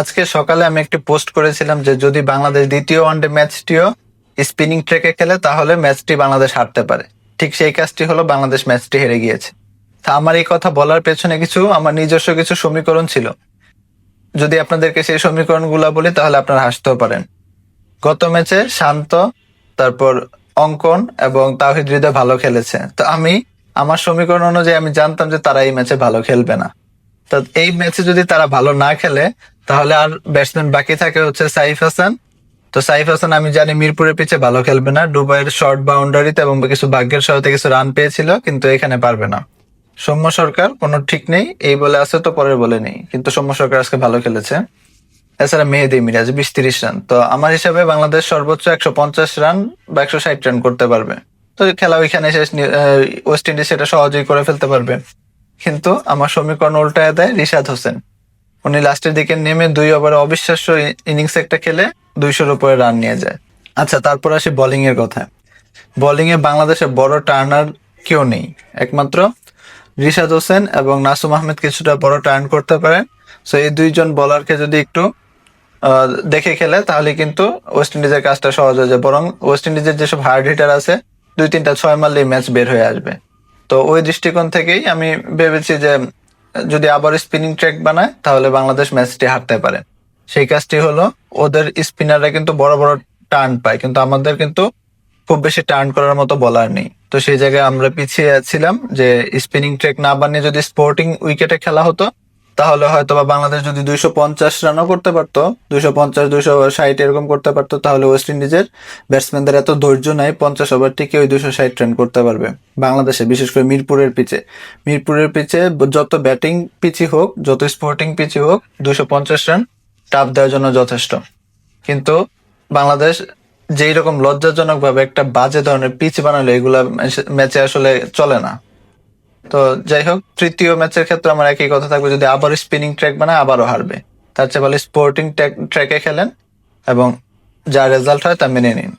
আজকে সকালে আমি একটি পোস্ট করেছিলাম যে যদি বাংলাদেশ দ্বিতীয় ওয়ানডে ম্যাচটিও স্পিনিং ট্রেকে খেলে, তাহলে ম্যাচটি বাংলাদেশ হারতে পারে। ঠিক সেই কাজটি হলো বাংলাদেশ ম্যাচটি হেরে গিয়েছে। তা আমার এই কথা বলার পেছনে কিছু, আমার নিজস্ব কিছু সমীকরণ ছিল। যদি আপনাদেরকে সেই সমীকরণগুলো বলি, তাহলে আপনারা হাসতেও পারেন। গত ম্যাচে শান্ত, তারপর অঙ্কন এবং তাহিদ হৃদয় ভালো খেলেছে। তো আমি, আমার সমীকরণ অনুযায়ী আমি জানতাম যে তারা এই ম্যাচে ভালো খেলবে না। তো এই ম্যাচে যদি তারা ভালো না খেলে তাহলে আর ব্যাটসম্যান বাকি থাকে হচ্ছে সাইফ হাসান। তো সাইফ হাসান, আমি জানি মিরপুরের পিছে ভালো খেলবে না। দুবাইয়ের শর্ট বাউন্ডারিতে এবং কিছু ভাগ্যের সহায়তা কিছু রান পেয়েছিল, কিন্তু এখানে পারবে না। সৌম্য সরকার, কোনো ঠিক নেই। এই বলে আছে তো পরের বলে নেই। কিন্তু সৌম্য সরকার আজকে ভালো খেলেছে। এছাড়া মেহেদি মিরাজ, বিশ তিরিশ রান তো আমার হিসাবে বাংলাদেশ সর্বোচ্চ একশো পঞ্চাশ রান বা একশো ষাট রান করতে পারবে। তো খেলা ওইখানে শেষ ওয়েস্ট ইন্ডিজ সেটা সহজেই করে ফেলতে পারবে। কিন্তু আমার সমীকরণ উল্টায় দেয় রিশাদ হোসেন। উনি লাস্টের দিকে নেমে দুই ওভারে অবিশ্বাস্য ইনিংস একটা খেলে দুইশোর উপরে রান নিয়ে যায়। আচ্ছা তারপর আসি বোলিং এর কথা বোলিং এ বাংলাদেশে বড় টার্নার কেউ নেই। একমাত্র রিশাদ হোসেন এবং নাসুম আহমেদ কিছুটা বড় টার্ন করতে পারেন। সো এই দুইজন বোলারকে যদি একটু দেখে খেলে, তাহলে কিন্তু ওয়েস্ট ইন্ডিজের কাজটা সহজ হয়ে যায়। বরং ওয়েস্ট ইন্ডিজের যেসব হার্ড হিটার আছে, দুই তিনটা ছয় মারলেই ম্যাচ বের হয়ে আসবে। তো ওই দৃষ্টিকোণ থেকেই আমি ভেবেছি যে যদি আবার স্পিনিং ট্র্যাক বানায়, তাহলে বাংলাদেশ ম্যাচটি হারতে পারে। সেই কাজটি হলো, ওদের স্পিনাররা কিন্তু বড় বড় টার্ন পায়, কিন্তু আমাদের কিন্তু খুব বেশি টার্ন করার মতো বলার নেই। তো সেই জায়গায় আমরা পিছিয়ে ছিলাম যে স্পিনিং ট্র্যাক না বানিয়ে যদি স্পোর্টিং উইকেটে খেলা হতো তাহলে হয়তো বা বাংলাদেশ যদি দুইশো পঞ্চাশ রানও করতে পারতো, দুইশো পঞ্চাশ, দুইশো ষাট এরকম করতে পারতো, তাহলে ওয়েস্ট ইন্ডিজের ব্যাটসম্যানদের এত ধৈর্য নাই, পঞ্চাশ ওভার টিকে ওই দুইশো ষাট রান করতে পারবে বাংলাদেশে, বিশেষ করে মিরপুরের পিচে মিরপুরের পিচে যত ব্যাটিং পিচি হোক, যত স্পোর্টিং পিচি হোক, দুইশো পঞ্চাশ রান টাপ দেওয়ার জন্য যথেষ্ট। কিন্তু বাংলাদেশ যেই রকম লজ্জাজনক ভাবে একটা বাজে ধরনের পিচ বানালো, এগুলা ম্যাচে আসলে চলে না। তো যাই হোক, তৃতীয় ম্যাচের ক্ষেত্রে আমার একই কথা থাকবে, যদি আবার স্পিনিং ট্র্যাক বানায়, আবারও হারবে। তার চেয়ে ভালো স্পোর্টিং ট্র্যাকে খেলেন এবং যা রেজাল্ট হয় তা মেনে নিন।